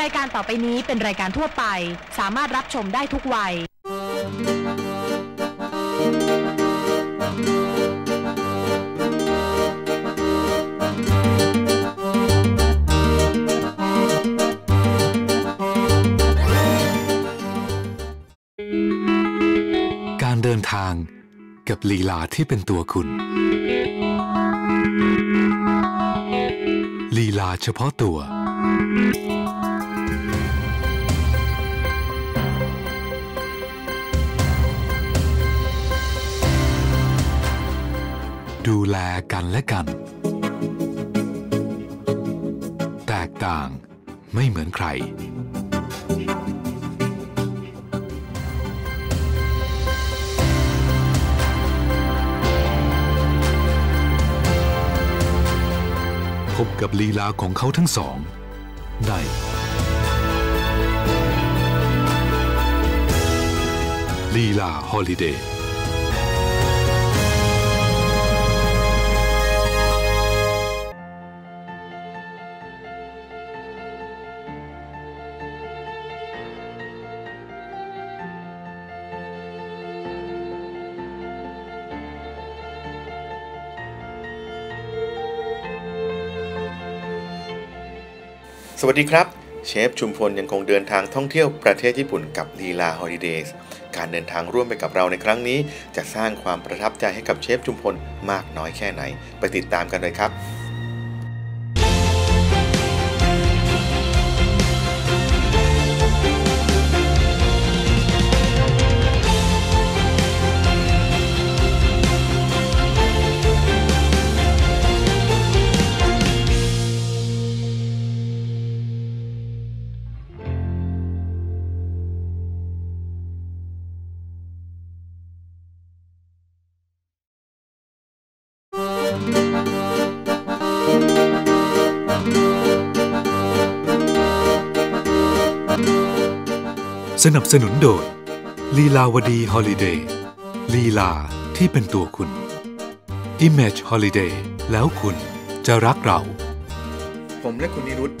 รายการต่อไปนี้เป็นรายการทั่วไป สามารถรับชมได้ทุกวัย การเดินทางกับลีลาที่เป็นตัวคุณ ลีลาเฉพาะตัว ดูแลกันและกัน แตกต่างไม่เหมือนใคร พบกับลีลาของเขาทั้งสอง ในลีลาฮอลิเดย์ สวัสดีครับ เชฟชุมพลยังคงเดินทางท่องเที่ยวประเทศญี่ปุ่นกับลีลาฮอลิเดย์การเดินทางร่วมไปกับเราในครั้งนี้ จะสร้างความประทับใจให้กับเชฟชุมพลมากน้อยแค่ไหน ไปติดตามกันเลยครับ สนับสนุนโดย ลีลาวดีฮอลิเดย์ลีลาที่เป็นตัวคุณ Image Holiday แล้วคุณจะรักเรา ผมและคุณนิรุต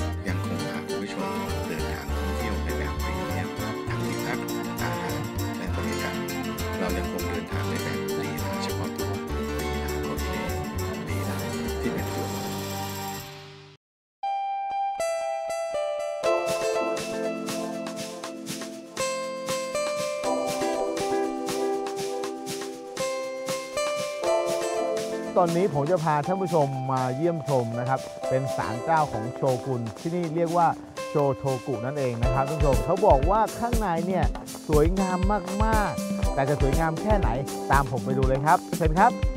นนี้ผมจะพาท่านผู้ชมมาเยี่ยมชมนะครับ เป็นศาลเจ้าของโชกุนที่นี่เรียกว่าโชโทกุนั่นเองนะครับท่านผู้ชมเขาบอกว่าข้างในเนี่ยสวยงามมากๆ แต่จะสวยงามแค่ไหนตามผมไปดูเลยครับเชิญครับ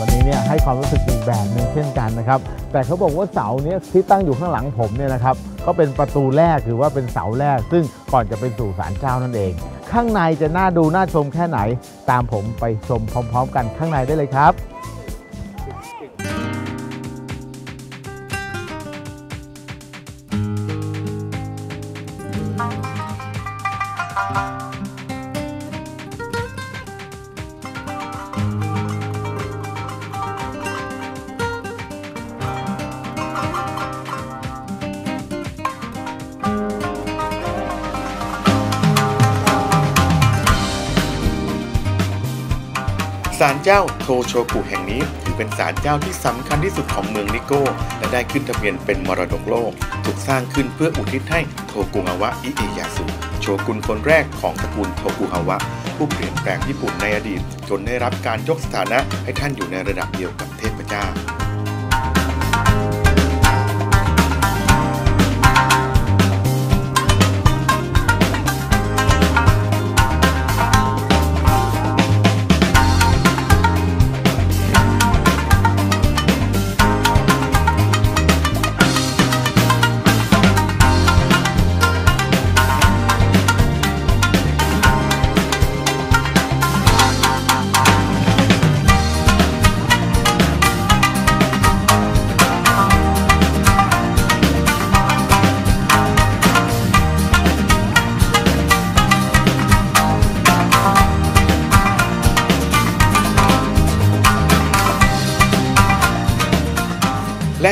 ว่าศวันนี้เนี่ยให้ความรู้สึกอีกแบบหนึ่งเช่นกันนะครับ แต่เขาบอกว่าเสาเนี้ยที่ตั้งอยู่ข้างหลังผมเนี่ยนะครับก็เป็นประตูแรกหรือว่าเป็นเสาแรก ซึ่งก่อนจะเป็นสู่ศาลเจ้านั่นเอง ข้างในจะน่าดูน่าชมแค่ไหน ตามผมไปชมพร้อม ๆ กันข้างในได้เลยครับ จ้าโทโชกุแห่งนี้ถือเป็นศาลเจ้าที่สำคัญที่สุดของเมืองนิโก้ และได้ขึ้นทะเบียนเป็นมรดกโลก ถูกสร้างขึ้นเพื่ออุทิศให้โทกุงาวะอิเอยาสุโชกุนคนแรกของตระกูลโทกุฮาวะ ผู้เปลี่ยนแปลงญี่ปุ่นในอดีต จนได้รับการยกสถานะให้ท่านอยู่ในระดับเดียวกับเทพเจ้า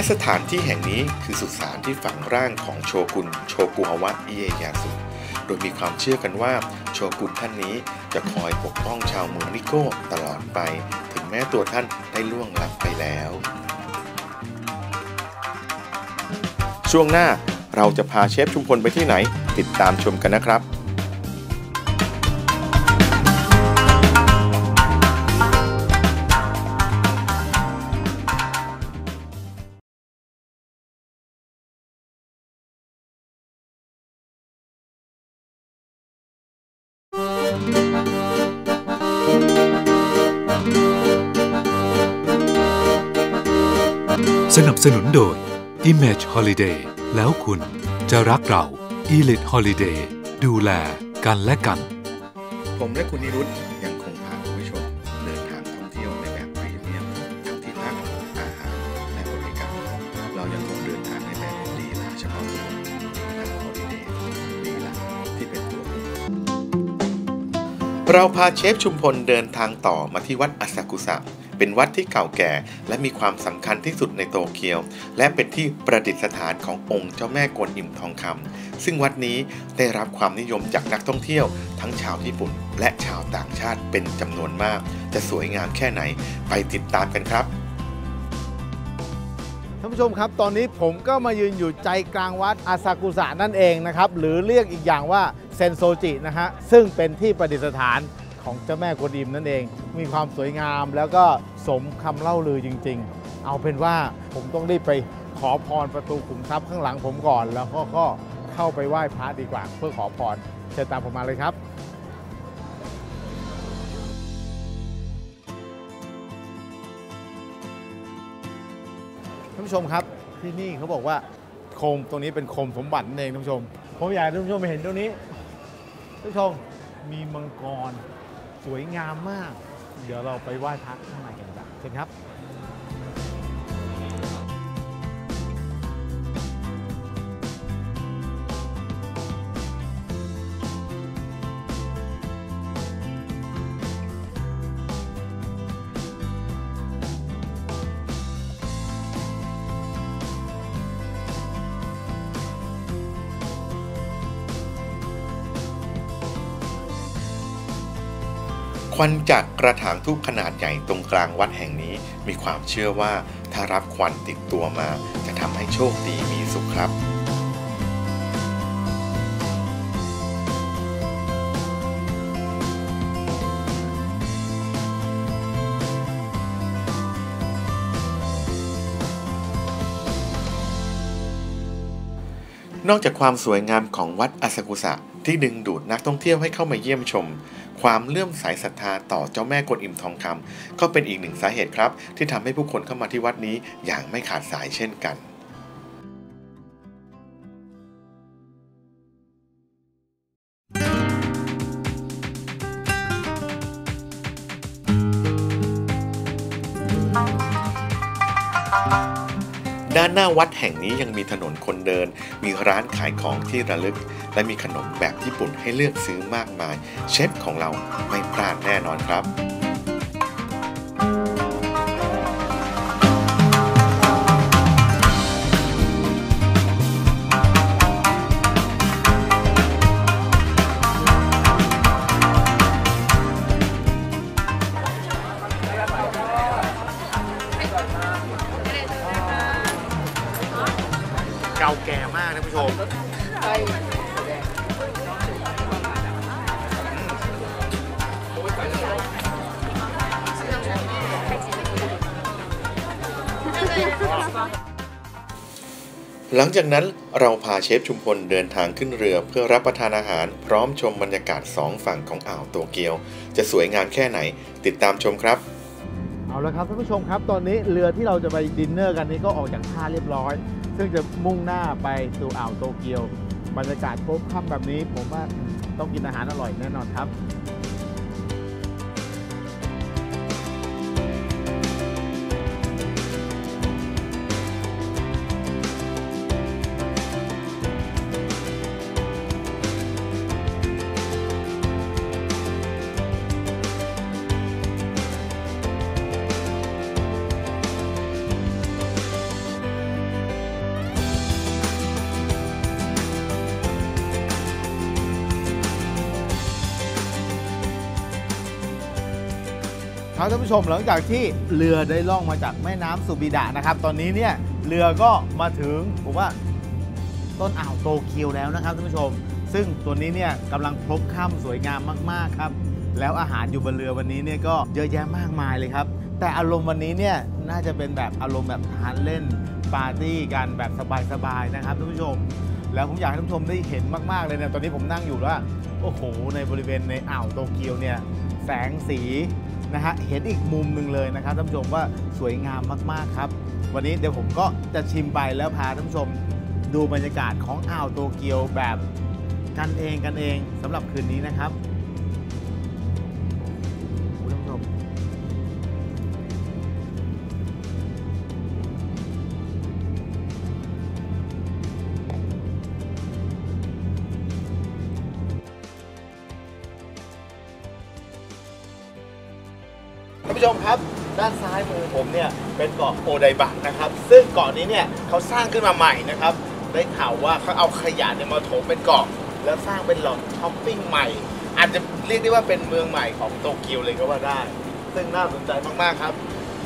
และสถานที่แห่งนี้คือสุสานที่ฝังร่างของโชกุนโชกุฮาวะอิเอยาสุโดยมีความเชื่อกันว่าโชกุนท่านนี้จะคอยปกป้องชาวเมืองนิโก้ตลอดไป ถึงแม้ตัวท่านได้ล่วงลับไปแล้ว ช่วงหน้าเราจะพาเชฟชุมพลไปที่ไหน ติดตามชมกันนะครับ สนุนโดย Image Holiday แล้วคุณจะรักเรา Elite Holiday ดูแลกันและกัน ผมและคุณนิรุตยังคงพาคุณผู้ชมเดินทางท่องเที่ยวในแบบพรีเมียมทั้งที่พักอาหารและบริการเรายังคงเดินทางในแบบลีลาเฉพาะตัวทางฮอลิเดย์ลีลาที่เป็นตัวคุณเราพาเชฟชุมพลเดินทางต่อมาที่วัดอาซากุสะ เป็นวัดที่เก่าแก่ และมีความสำคัญที่สุดในโตเกียว และเป็นที่ประดิษฐานขององค์เจ้าแม่กวนอิมทองคำซึ่งวัดนี้ได้รับความนิยมจากนักท่องเที่ยว ทั้งชาวญี่ปุ่น และชาวต่างชาติเป็นจำนวนมาก จะสวยงามแค่ไหนไปติดตามกันครับท่านผู้ชมครับตอนนี้ผมก็มายืนอยู่ใจกลางวัดอาซากุสะนั่นเองนะครับ หรือเรียกอีกอย่างว่าเซนโซจินะฮะซึ่งเป็นที่ประดิษฐาน ของเจ้าแม่กวนอิมนั่นเอง มีความสวยงามแล้วก็สมคำเล่าลือจริง ๆ เอาเป็นว่าผมต้องรีบไปขอพรประตูขุมทรัพย์ข้างหลังผมก่อน แล้วก็ก็เข้าไปไหว้พระดีกว่า เพื่อขอพรเชิญตามผมมาเลยครับท่านผู้ชมครับที่นี่เขาบอกว่าโคมตรงนี้เป็นโคมสมบัตินั่นเองท่านผู้ชม ผมอยากให้ท่านผู้ชมเห็นตรงนี้ท่านผู้ชมมีมังกร สวยงามมาก เดี๋ยวเราไปไหว้พระข้างในกันดีกว่าเชิญครับ วันจากกระถางทูบขนาดใหญ่ตรงกลางวัดแห่งนี้ มีความเชื่อว่าถ้ารับควันติดตัวมา จะทำให้โชคดีมีสุขครับนอกจากความสวยงามของวัดอาซากุสะที่ดึงดูดนักท่องเที่ยวให้เข้ามาเยี่ยมชม ความเลื่อมใสศรัทธาต่อเจ้าแม่กวนอิมทองคำก็เป็นอีกหนึ่งสาเหตุครับ ที่ทำให้ผู้คนเข้ามาที่วัดนี้อย่างไม่ขาดสายเช่นกันานหน้าวัดแห่งนี้ยังมีถนนคนเดิน มีร้านขายของที่ระลึก และมีขนมแบบญี่ปุ่นให้เลือกซื้อมากมาย เชฟของเราไม่พลาดแน่นอนครับ ลังจากนั้นเราพาเชฟชุมพลเดินทางขึ้นเรือเพื่อรับประทานอาหาร พร้อมชมบรรยากาศสองฝั่งของอ่าวโตเกียว จะสวยงามแค่ไหน ติดตามชมครับ เอาละครับท่านผู้ชมครับตอนนี้เรือที่เราจะไปดินเนอร์กันนี้ก็ออกจากท่าเรียบร้อย ซึ่งจะมุ่งหน้าไปสู่อ่าวโตเกียว บรรยากาศพบค่ำแบบนี้ ผมว่าต้องกินอาหารอร่อยแน่นอนครับ ครับท่านผู้ชมหลังจากที่เรือได้ล่องมาจากแม่น้ำสุบิดะนะครับ ตอนนี้เนี่ยเรือก็มาถึงผมว่าต้นอ่าวโตเกียวแล้วนะครับท่านผู้ชม ซึ่งตัวนี้เนี่ยกำลังพบค่ำสวยงามมาก ๆ ครับ แล้วอาหารอยู่บนเรือวันนี้เนี่ยก็เยอะแยะมากมายเลยครับ แต่อารมณ์วันนี้เนี่ยน่าจะเป็นแบบอารมณ์แบบทานเล่นปาร์ตี้กันแบบสบาย ๆ นะครับท่านผู้ชม แล้วผมอยากให้ท่านผู้ชมได้เห็นมาก ๆ เลยเนี่ยตอนนี้ผมนั่งอยู่ว่าโอ้โห ในบริเวณในอ่าวโตเกียวเนี่ยแสงสี นะฮะเห็นอีกมุมหนึ่งเลยนะครับท่านผู้ชมว่าสวยงามมากๆครับ วันนี้เดี๋ยวผมก็จะชิมไปแล้วพาท่านผู้ชมดูบรรยากาศของอ่าวโตเกียวแบบกันเองกันเองสำหรับคืนนี้นะครับ ผมเนี่ยเป็นเกาะโอไดบะนะครับ ซึ่งเกาะนี้เนี่ยเขาสร้างขึ้นมาใหม่นะครับ ได้ข่าวว่าเขาเอาขยะเนี่ยมาถมเป็นเกาะแล้วสร้างเป็นหลอดช้อปปิ้งใหม่ อาจจะเรียกได้ว่าเป็นเมืองใหม่ของโตเกียวเลยก็ว่าได้ ซึ่งน่าสนใจมากๆครับ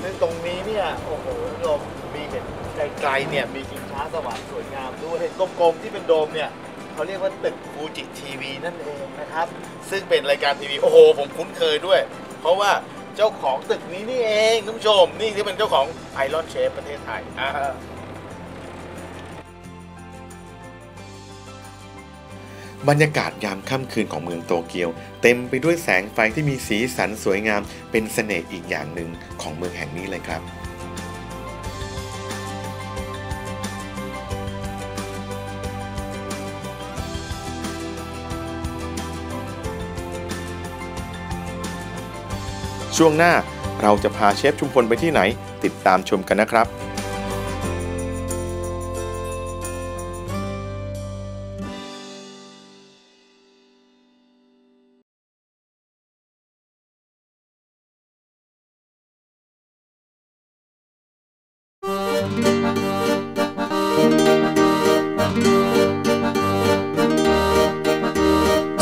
ซึ่งตรงนี้เนี่ยโอ้โหท่านผู้ชมมีเห็นไกลๆเนี่ยมีชิงช้าสวรรค์สวยงามด้วยเห็นกลมๆที่เป็นโดมเนี่ยเขาเรียกว่าตึกฟูจิทีวีนั่นเองนะครับ ซึ่งเป็นรายการทีวี โอ้โห ผมคุ้นเคยด้วย เพราะว่า เจ้าของตึกนี้นี่เองท่านผู้ชม นี่ที่เป็นเจ้าของไอรอนเชฟประเทศไทยอ่าบรรยากาศยามค่ำคืนของเมืองโตเกียว เต็มไปด้วยแสงไฟที่มีสีสันสวยงามเป็นเสน่ห์อีกอย่างหนึ่งของเมืองแห่งนี้เลยครับ ช่วงหน้าเราจะพาเชฟชุมพลไปที่ไหน ติดตามชมกันนะครับ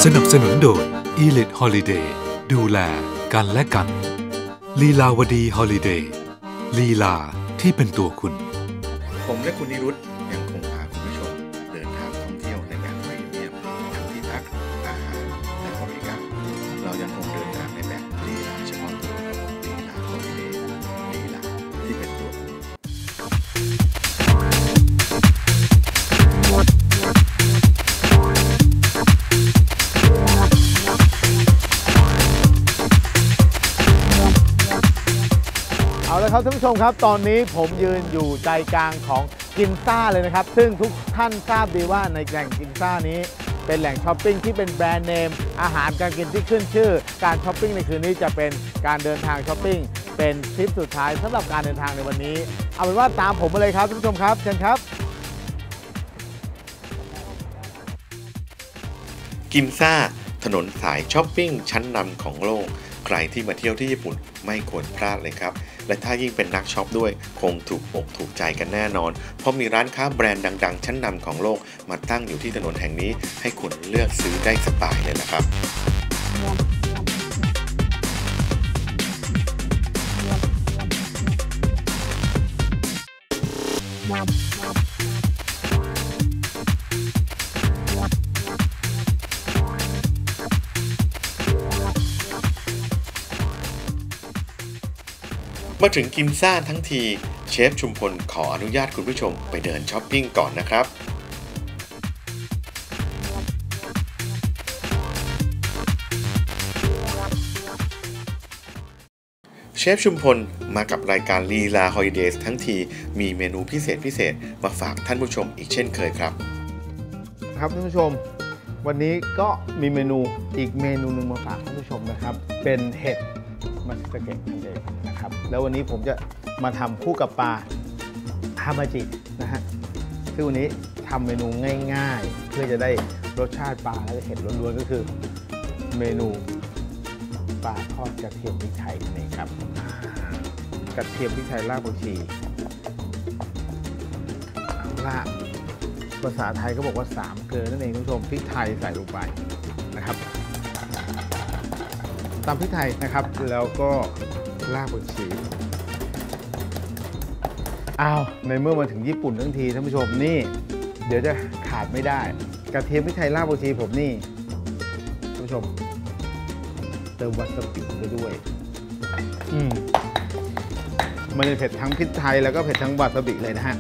สนับสนุนโดย e l i t Holiday ดูแล กันและกัน ลีลาวดีฮอลิเดย์ลีลาที่เป็นตัวคุณ ผมและคุณนิรุต ครับท่านผู้ชมครับ ตอนนี้ผมยืนอยู่ใจกลางของกินซ่าเลยนะครับ ซึ่งทุกท่านทราบดีว่าในแหล่งกินซ่านี้ เป็นแหล่งช้อปปิ้งที่เป็นแบรนด์เนม อาหารการกินที่ขึ้นชื่อ การช้อปปิ้งในคืนนี้จะเป็นการเดินทางช้อปปิ้งเป็นทริปสุดท้ายสำหรับการเดินทางในวันนี้ เอาเป็นว่าตามผมมาเลยครับท่านผู้ชมครับเชิญครับ กิมซ่า ถนนสายช้อปปิ้งชั้นนำของโลก ใครที่มาเที่ยวที่ญี่ปุ่นไม่ควรพลาดเลยครับ และถ้ายิ่งเป็นนักช็อปด้วย คงถูกอกถูกใจกันแน่นอน เพราะมีร้านค้าแบรนด์ดัง ๆ ชั้นนำของโลกมาตั้งอยู่ที่ถนนแห่งนี้ ให้คุณเลือกซื้อได้สบายเลยละครับ มาถึงกิมซ่านทั้งที เชฟชุมพลขออนุญาตคุณผู้ชมไปเดินช้อปปิ้งก่อนนะครับเชฟชุมพลมากับรายการลีลาฮอ l ิเดย์ทั้งทีมีเมนูพิเศษพิเศษมาฝากท่านผู้ชมอีกเช่นเคยครับ ครับท่านผู้ชม วันนี้ก็มีเมนูอีกเมนูหนึ่งมาฝากท่านผู้ชมนะครับ เป็นเห็ดมัสเกะนั่นเองนะครับ แล้ววันนี้ผมจะมาทำคู่กับปลาฮามาจินะฮะซึ่งวันนี้ทำเมนูง่าย ๆ เพื่อจะได้รสชาติปลาและเห็ดล้วนๆก็คือเมนูปลาทอดกระเทียมพริกไทยนั่นเองครับกระเทียมพริกไทยรากผักชีเอาล่ะภาษาไทยก็บอกว่า3เกลือนั่นเองคุณผู้ชมพริกไทยใส่ลงไปนะครับตามพริกไทยนะครับ แล้วก็ รากผักชีอ้าว ในเมื่อมาถึงญี่ปุ่นทั้งทีท่านผู้ชมนี่ เดี๋ยวจะขาดไม่ได้ กระเทียมพริกไทยรากผักชีผมนี่ท่านผู้ชม เติมวาซาบิไปด้วย อืมมันจะเผ็ดทั้งพริกไทยแล้วก็เผ็ดทั้งวาซาบิเลยนะฮะ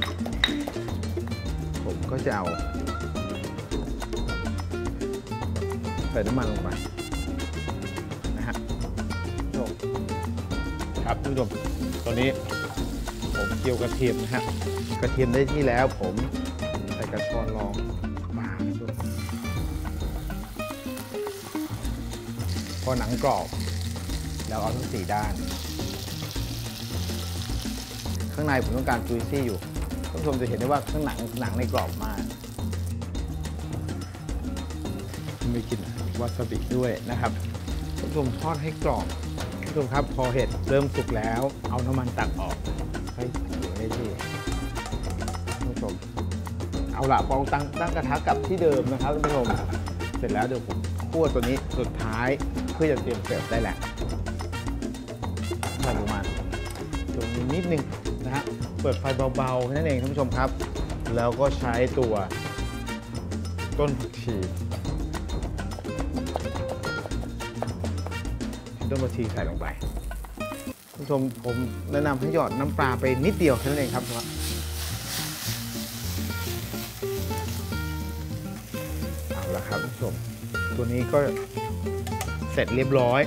ผมก็จะเอาใส่น้ำมันลงไป ครับท่านผู้ชมตอนนี้ผมเคี่ยวกระเทียมนะฮะกระเทียมได้ที่แล้วผมใส่กระชอนรองมาพอหนังกรอบ แล้วเอาทั้งสี่ด้าน ข้างในผมต้องการจุยซี่อยู่ท่านผู้ชมจะเห็นได้ว่าข้างหนังหนังในกรอบมากมีกลิ่นวาซาบิด้วยนะครับท่านผู้ชมทอดให้กรอบ ผู้ชมครับพอเห็ดเริ่มสุกแล้ว เอาน้ำมันตักออกให้อยู่ได้ที่ท่านผู้ชมเอาละพอตั้งตั้งกระทะกับที่เดิมนะครับท่านผู้ชมเสร็จแล้วเดี๋ยวผมคั่วตัวนี้สุดท้ายเพื่อจะเตรียมเสิร์ฟได้แหละใส่ลงมาตรงนี้นิดนึงนะฮะเปิดไฟเบาๆแค่นั่นเองท่านผู้ชมครับ แล้วก็ใช้ตัวต้นผักชี ต้นผักชีใส่ลงไปคุณผู้ชมผมแนะนำให้หยอดน้ำปลาไปนิดเดียวแค่นั้นเองครับเอาละครับคุณผู้ชมตัวนี้ก็เสร็จเรียบร้อย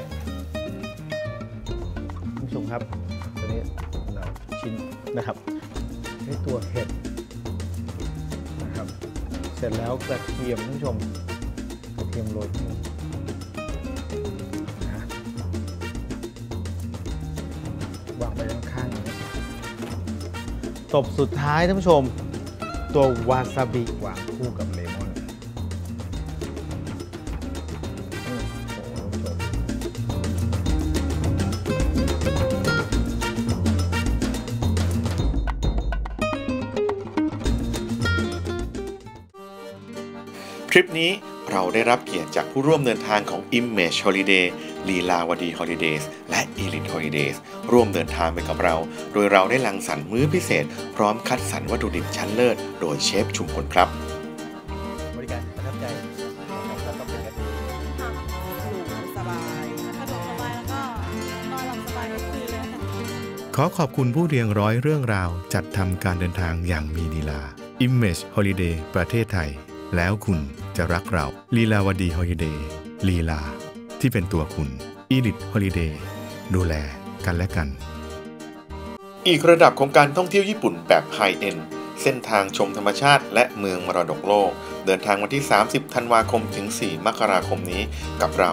คุณผู้ชมครับตัวนี้เราชิ้นนะครับนี่ตัวเห็ดนะครับ เสร็จแล้วกระเทียมท่านผู้ชมกระเทียมโรย ตบสุดท้ายท่านผู้ชม ตัววาซาบิวางคู่กับเลมอนทริปนี้ เราได้รับเกียรติจากผู้ร่วมเดินทางของ Image Holiday ลีลาวดี Holidays และ Elite Holidays ร่วมเดินทางไปกับเรา โดยเราได้รังสรรค์มื้อพิเศษ พร้อมคัดสรรวัตถุดิบชั้นเลิศ โดยเชฟชุมพลครับ บริการประทับใจแล้วก็เป็นกันเองค่ะอยู่สบายสะดวกสบายแล้วก็นอนหลับสบายทุกคืนเลยค่ะขอขอบคุณผู้เรียงร้อยเรื่องราว จัดทำการเดินทางอย่างมีลีลา Image Holiday ประเทศไทย แล้วคุณจะรักเราลีลาวดี Holiday ลีลา ที่เป็นตัวคุณ Elite Holiday ดูแลกันและกัน อีกระดับของการท่องเที่ยวญี่ปุ่นแบบไฮเอ็นเส้นทางชมธรรมชาติและเมืองมรดกโลก เดินทางวันที่ 30 ธันวาคมถึง 4 มกราคมนี้กับเรา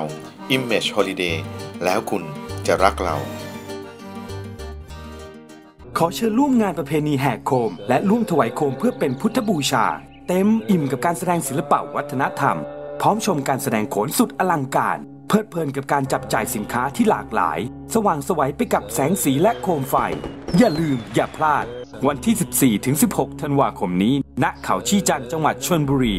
Image Holiday แล้วคุณจะรักเรา ขอเชิญร่วมงานประเพณีแห่โคม และร่วมถวายโคมเพื่อเป็นพุทธบูชา เต็มอิ่มกับการแสดงศิลปะวัฒนธรรม พร้อมชมการแสดงโขนสุดอลังการ เพลิดเพลินกับการจับจ่ายสินค้าที่หลากหลาย สว่างไสวัยไปกับแสงสีและโคมไฟ อย่าลืมอย่าพลาด วันที่ 14-16 ธันวาคมนี้ ณเขาชี้จันจังหวัดชลบุรี